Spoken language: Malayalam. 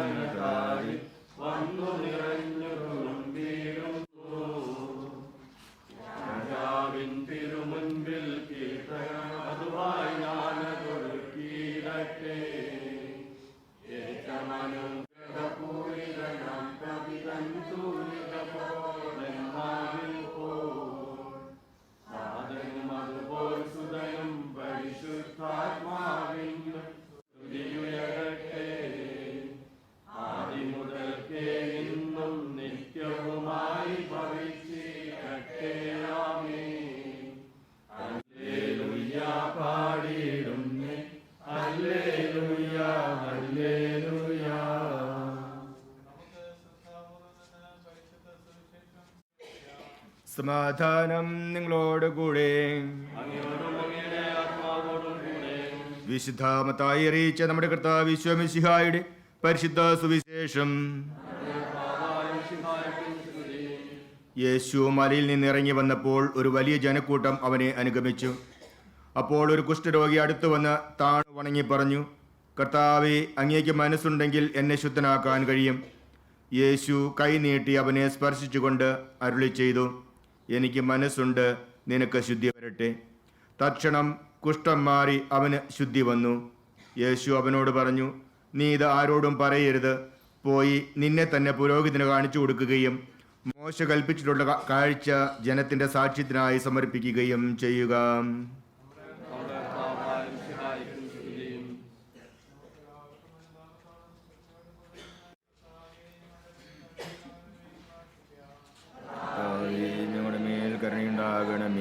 Amen. Uh, സമാധാനം നിങ്ങളോട് കൂടെ അങ്ങയോടും അങ്ങയുടെ ആത്മാവോടും കൂടെ വിശുദ്ധാമത്തായി അറിയിച്ച നമ്മുടെ കർത്താവ് വിശ്വമിശിഹായുടെ പരിശുദ്ധ സുവിശേഷം. യേശു മലയിൽ നിന്ന് ഇറങ്ങി വന്നപ്പോൾ ഒരു വലിയ ജനക്കൂട്ടം അവനെ അനുഗമിച്ചു. അപ്പോൾ ഒരു കുഷ്ഠരോഗി അടുത്തു വന്ന് താണു വണങ്ങി പറഞ്ഞു കർത്താവെ അങ്ങേക്ക് മനസ്സുണ്ടെങ്കിൽ എന്നെ ശുദ്ധനാക്കാൻ കഴിയും. യേശു കൈ നീട്ടി അവനെ സ്പർശിച്ചുകൊണ്ട് അരുളി ചെയ്തു. എനിക്ക് മനസ്സുണ്ട് നിനക്ക് ശുദ്ധി വരട്ടെ. തക്ഷണം കുഷ്ഠം മാറി അവന് ശുദ്ധി വന്നു. യേശു അവനോട് പറഞ്ഞു നീ ഇത് ആരോടും പറയരുത്. പോയി നിന്നെ തന്നെ പുരോഹിതന് കാണിച്ചു കൊടുക്കുകയും മോശ കൽപ്പിച്ചിട്ടുള്ള കാഴ്ച ജനത്തിന്റെ സാക്ഷ്യത്തിനായി സമർപ്പിക്കുകയും ചെയ്യുക. கருணையுண்டாகணமே.